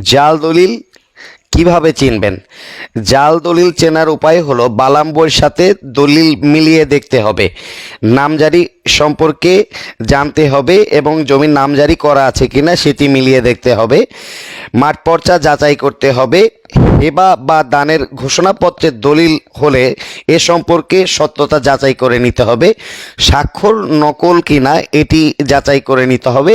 জাল দলিল কীভাবে চিনবেন? জাল দলিল চেনার উপায় হলো বালাম বইয়ের সাথে দলিল মিলিয়ে দেখতে হবে। নামজারি সম্পর্কে জানতে হবে এবং জমির নামজারি করা আছে কিনা সেটি মিলিয়ে দেখতে হবে। মাঠ পর্চা যাচাই করতে হবে। হেবা বা দানের ঘোষণাপত্রের দলিল হলে এ সম্পর্কে সত্যতা যাচাই করে নিতে হবে। স্বাক্ষর নকল কিনা এটি যাচাই করে নিতে হবে।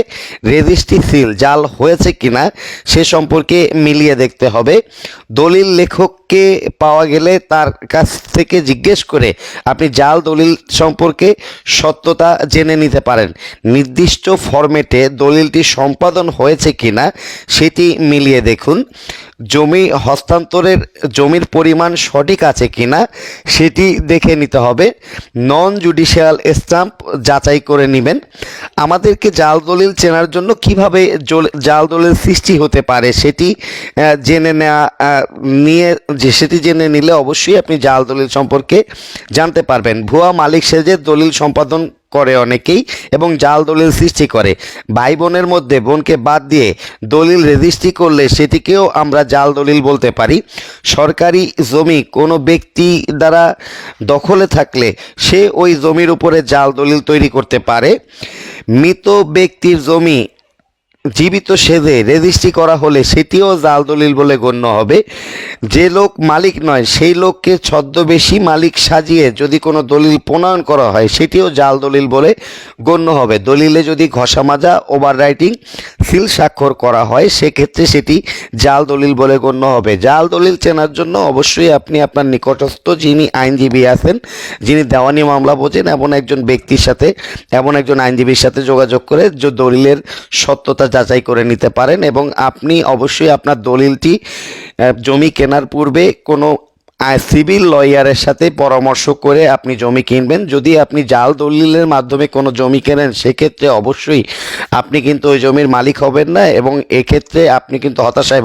রেজিস্ট্রি সিল জাল হয়েছে কিনা সে সম্পর্কে মিলিয়ে দেখতে হবে। দলিল লেখককে পাওয়া গেলে তার কাছ থেকে জিজ্ঞেস করে আপনি জাল দলিল সম্পর্কে সত্যতা জেনে নিতে পারেন। নির্দিষ্ট ফরম্যাটে দলিলটি সম্পাদন হয়েছে কিনা সেটি মিলিয়ে দেখুন। জমি হস্তান্তরের জমির পরিমাণ সঠিক আছে কিনা সেটি দেখে নিতে হবে। নন জুডিশিয়াল স্ট্যাম্প যাচাই করে নেবেন। আমাদেরকে জাল দলিল চেনার জন্য কীভাবে জল- জাল দলিল সৃষ্টি হতে পারে সেটি জেনে নেওয়া নিয়ে, যে সেটি জেনে নিলে অবশ্যই আপনি জাল দলিল সম্পর্কে জানতে পারবেন। ভুয়া মালিক সেজে দলিল সম্পাদন করে অনেকেই এবং জাল দলিল সৃষ্টি করে। ভাই বোনের মধ্যে বোনকে বাদ দিয়ে দলিল রেজিস্ট্রি করলে সেটিকেও আমরা জাল দলিল বলতে পারি। সরকারি জমি কোনো ব্যক্তি দ্বারা দখলে থাকলে সে ওই জমির উপরে জাল দলিল তৈরি করতে পারে। মৃত ব্যক্তির জমি জীবিত সেজে রেজিস্ট্রি করা হলে সেটিও জাল দলিল বলে গণ্য হবে। যে লোক মালিক নয়, সেই লোককে ছদ্মবেশী মালিক সাজিয়ে যদি কোনো দলিল প্রণয়ন করা হয়, সেটিও জাল দলিল বলে গণ্য হবে। দলিলে যদি ঘষা মাজা ওভার রাইটিং সিল স্বাক্ষর করা হয়, সেক্ষেত্রে সেটি জাল দলিল বলে গণ্য হবে। জাল দলিল চেনার জন্য অবশ্যই আপনি আপনার নিকটস্থ যিনি আইনজীবী আছেন, যিনি দেওয়ানি মামলা বোঝেন, এমন একজন ব্যক্তির সাথে, এমন একজন আইনজীবীর সাথে যোগাযোগ করে যে দলিলের সত্যতা যাচাই করে নিতে পারেন এবং আপনি অবশ্যই আপনার দলিলটি জমি কেনার পূর্বে কোনো সিভিল লয়ারের সাথে পরামর্শ করে আপনি জমি কিনবেন। যদি আপনি জাল দলিলের মাধ্যমে কোনো জমি কেনেন, সেক্ষেত্রে অবশ্যই আপনি কিন্তু ওই জমির মালিক হবেন না এবং এক্ষেত্রে আপনি কিন্তু হতাশায়